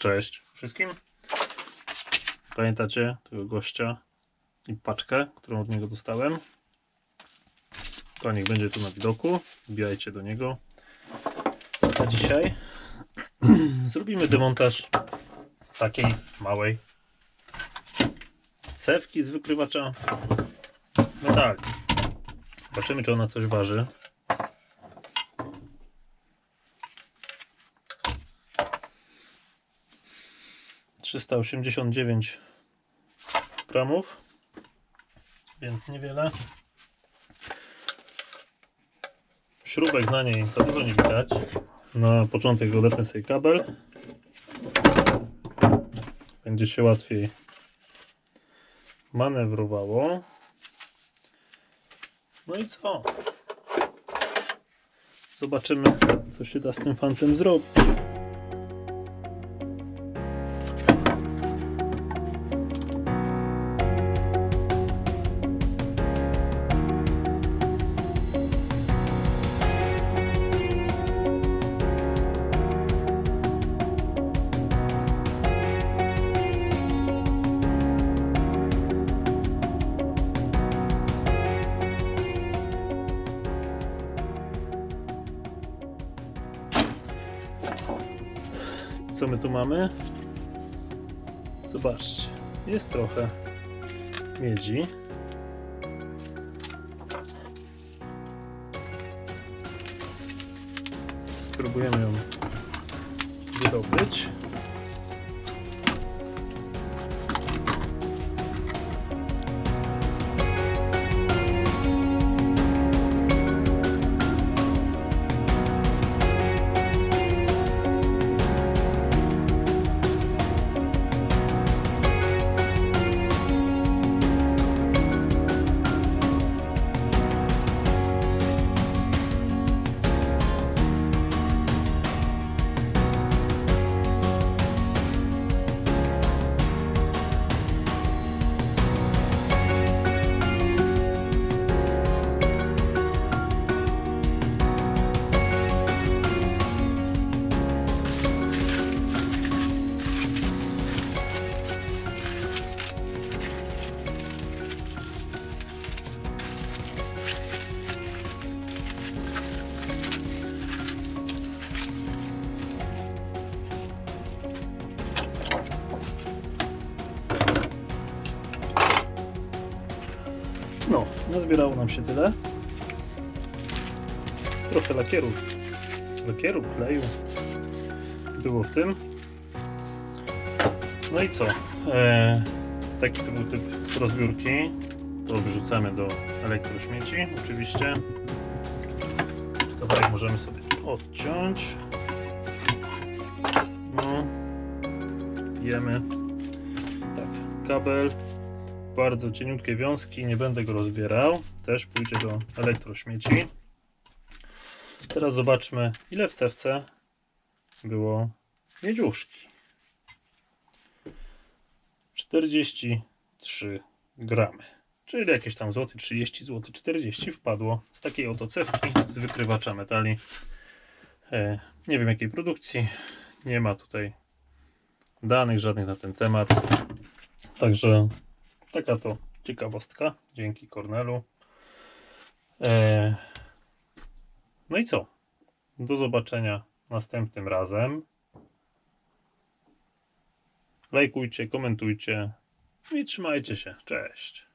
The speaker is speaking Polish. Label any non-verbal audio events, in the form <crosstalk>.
Cześć wszystkim. Pamiętacie tego gościa i paczkę, którą od niego dostałem? To niech będzie tu na widoku. Wbijajcie do niego. A dzisiaj <clears throat> zrobimy demontaż takiej małej cewki z wykrywacza metali. Zobaczymy, czy ona coś waży. Trzysta osiemdziesiąt dziewięć gramów, więc niewiele. Śrubek na niej za dużo nie widać. Na początek odetnę sobie kabel. Będzie się łatwiej manewrowało. No i co? Zobaczymy, co się da z tym fantem zrobić. Co my tu mamy? Zobaczcie, jest trochę miedzi. Spróbujemy ją wydobyć. No, nazbierało nam się tyle. Trochę lakieru, lakieru, kleju było w tym. No i co? E, taki to był typ rozbiórki. To wrzucamy do elektrośmieci, oczywiście. Kawałek możemy sobie odciąć. No, jemy. Tak, kabel bardzo cieniutkie wiązki, nie będę go rozbierał. Też pójdzie do elektrośmieci. Teraz zobaczmy, ile w cewce było miedziuszki. 43 gramy, czyli jakieś tam złoty 30 zł 40 wpadło z takiej oto cewki z wykrywacza metali. E, nie wiem jakiej produkcji, nie ma tutaj danych żadnych na ten temat. Także Taka to ciekawostka. Dzięki Kornelu. E, no i co? Do zobaczenia następnym razem. Lajkujcie, komentujcie i trzymajcie się. Cześć.